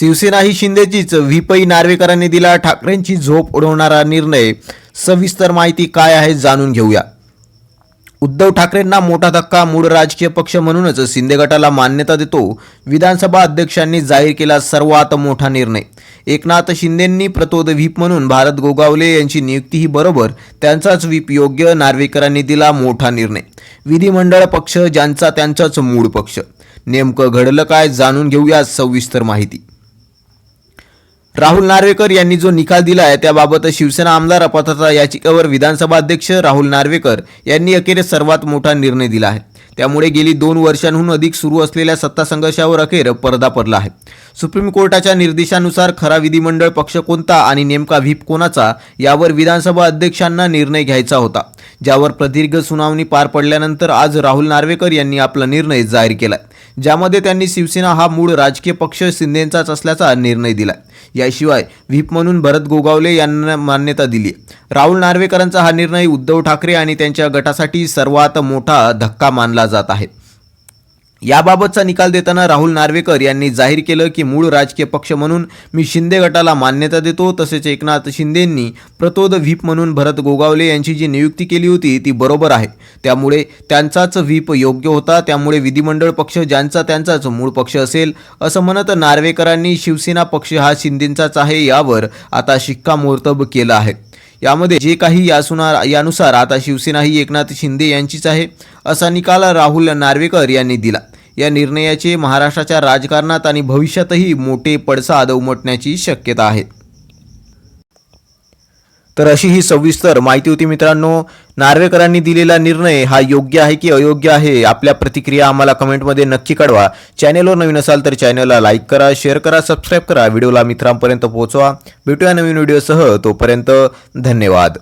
शिवसेना ही शिंदेचीच व्हीपई नार्वेकरांनी दिला ठाकरेंची झोप उडवणारा निर्णय. सविस्तर माहिती काय आहे जाणून घेऊया. उद्धव ठाकरेंना मोठा धक्का मूळ राजकीय पक्ष म्हणूनच शिंदे गटाला मान्यता देतो. विधानसभा अध्यक्षांनी जाहीर केला सर्वात मोठा निर्णय. एकनाथ शिंदेंनी प्रतोद व्हीप म्हणून भारत गोगावले यांची नियुक्तीही बरोबर त्यांचाच व्हीप योग्य नार्वेकरांनी दिला मोठा निर्णय. विधिमंडळ पक्ष ज्यांचा त्यांचाच मूळ पक्ष. नेमकं घडलं काय जाणून घेऊया सविस्तर माहिती. राहुल नार्वेकर यांनी जो निकाल दिला आहे त्याबाबत शिवसेना आमदार अपात्रता याचिकेवर विधानसभा अध्यक्ष राहुल नार्वेकर यांनी अखेर सर्वात मोठा निर्णय दिला आहे. त्यामुळे गेली दोन वर्षांहून अधिक सुरू असलेल्या सत्ता संघर्षावर अखेर पडदा पडला आहे. सुप्रीम कोर्टाच्या निर्देशानुसार खरा विधिमंडळ पक्ष कोणता आणि नेमका व्हीप कोणाचा यावर विधानसभा अध्यक्षांना निर्णय घ्यायचा होता ज्यावर प्रदीर्घ सुनावणी पार पडल्यानंतर आज राहुल नार्वेकर यांनी आपला निर्णय जाहीर केला ज्यामध्ये त्यांनी शिवसेना हा मूळ राजकीय पक्ष शिंदेचाच असल्याचा निर्णय दिला याशिवाय व्हीप म्हणून भरत गोगावले यांना मान्यता दिली राहुल नार्वेकरांचा हा निर्णय उद्धव ठाकरे आणि त्यांच्या गटासाठी सर्वात मोठा धक्का मानला जात आहे. याबाबतचा निकाल देताना राहुल नार्वेकर यांनी जाहीर केलं की मूळ राजकीय पक्ष म्हणून मी शिंदे गटाला मान्यता देतो तसेच एकनाथ शिंदेंनी प्रतोद व्हीप म्हणून भरत गोगावले यांची जी नियुक्ती केली होती ती बरोबर आहे. त्यामुळे त्यांचाच व्हीप योग्य होता त्यामुळे विधिमंडळ पक्ष ज्यांचा त्यांचाच मूळ पक्ष असेल असं म्हणत नार्वेकरांनी शिवसेना पक्ष हा शिंदेंचाच आहे यावर आता शिक्कामोर्तब केलं आहे. यामध्ये जे काही यासुनार यानुसार आता शिवसेना ही एकनाथ शिंदे यांचीच आहे असा निकाल राहुल नार्वेकर यांनी दिला. या निर्णयाचे महाराष्ट्राच्या राजकारणात आणि भविष्यातही मोठे पडसाद उमटण्याची शक्यता आहे. तर अशी ही सविस्तर माहिती होती मित्रांनो. नार्वेकरांनी दिलेला निर्णय हा योग्य आहे की अयोग्य आहे आपल्या प्रतिक्रिया आम्हाला कमेंटमध्ये नक्की कळवा. चॅनेलवर नवीन असाल तर चॅनलला लाईक करा शेअर करा सबस्क्राईब करा. व्हिडिओला मित्रांपर्यंत पोहोचवा. भेटूया नवीन व्हिडिओसह तोपर्यंत धन्यवाद.